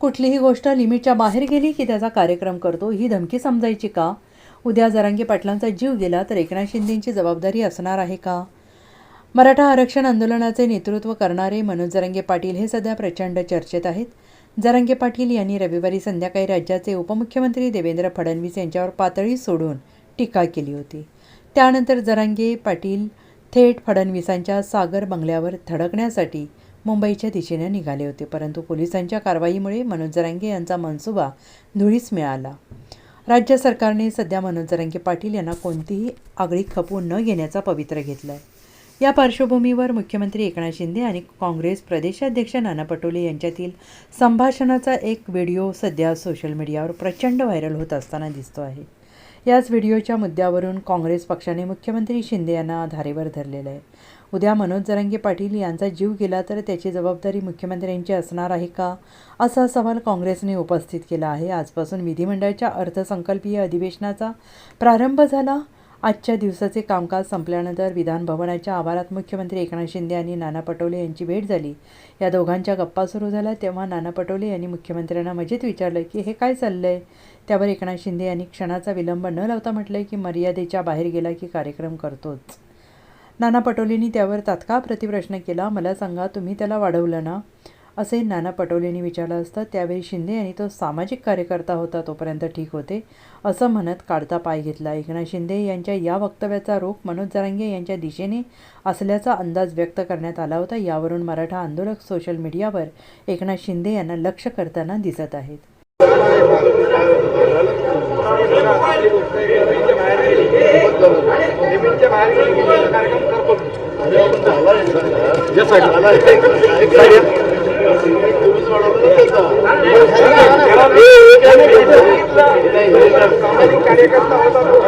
कुठलीही गोष्ट लिमिटच्या बाहेर गेली की त्याचा कार्यक्रम करतो ही धमकी समजायची का? उद्या जरांगे पाटलांचा जीव गेला तर एकनाथ शिंदेंची जबाबदारी असणार आहे का? मराठा आरक्षण आंदोलनाचे नेतृत्व करणारे मनोज जरांगे पाटील हे सध्या प्रचंड चर्चेत आहेत. जरांगे पाटील यांनी रविवारी संध्याकाळी राज्याचे उपमुख्यमंत्री देवेंद्र फडणवीस यांच्यावर पातळी सोडून टीका केली होती. त्यानंतर जरांगे पाटील थेट फडणवीसांच्या सागर बंगल्यावर धडकण्यासाठी मुंबईच्या दिशेने निघाले होते परंतु पोलिसांच्या कारवाईमुळे मनोज जरांगे यांचा मनसुबा धुळीस मिळाला. राज्य सरकारने सध्या मनोज जरांगे पाटील यांना कोणतीही आगळी खपवून न घेण्याचा पवित्र घेतला आहे या पार्श्वभूमीवर मुख्यमंत्री एकनाथ शिंदे आणि काँग्रेस प्रदेशाध्यक्ष नाना पटोले यांच्यातील संभाषणाचा एक व्हिडिओ सध्या सोशल मीडियावर प्रचंड व्हायरल होत असताना दिसतो आहे. याच व्हिडिओच्या मुद्द्यावरून काँग्रेस पक्षाने मुख्यमंत्री शिंदे यांना धारेवर धरलेलं आहे. उद्या मनोज जरांगे पाटील यांचा जीव गेला तर त्याची जबाबदारी मुख्यमंत्र्यांची असणार आहे का? असा सवाल काँग्रेसने उपस्थित केला आहे. आजपासून विधिमंडळाच्या अर्थसंकल्पीय अधिवेशनाचा प्रारंभ झाला. आजच्या दिवसाचे कामकाज संपल्यानंतर विधान भवनाच्या आवारात मुख्यमंत्री एकनाथ शिंदे आणि नाना पटोले यांची भेट झाली. या दोघांच्या गप्पा सुरू झाल्या तेव्हा नाना पटोले यांनी मुख्यमंत्र्यांना मजेत विचारलं की हे काय चाललंय? त्यावर एकनाथ शिंदे यांनी क्षणाचा विलंब न लावता म्हटलंय की मर्यादेच्या बाहेर गेला की कार्यक्रम करतोच. नाना पटोलेंनी त्यावर तात्काळ प्रतिप्रश्न केला. मला सांगा तुम्ही त्याला वाढवलं ना? असे नाना पटोलेंनी विचारलं असतं. त्यावेळी शिंदे यांनी तो सामाजिक कार्यकर्ता होता तोपर्यंत ठीक होते असं म्हणत काढता पाय घेतला. एकनाथ शिंदे यांच्या या वक्तव्याचा रोख मनोज जरांगे यांच्या दिशेने असल्याचा अंदाज व्यक्त करण्यात आला होता. यावरून मराठा आंदोलक सोशल मीडियावर एकनाथ शिंदे यांना लक्ष करताना दिसत आहेत लिमिटच्या बाहेर गेली की कार्यक्रम करतो सामाजिक कार्यकर्ता होता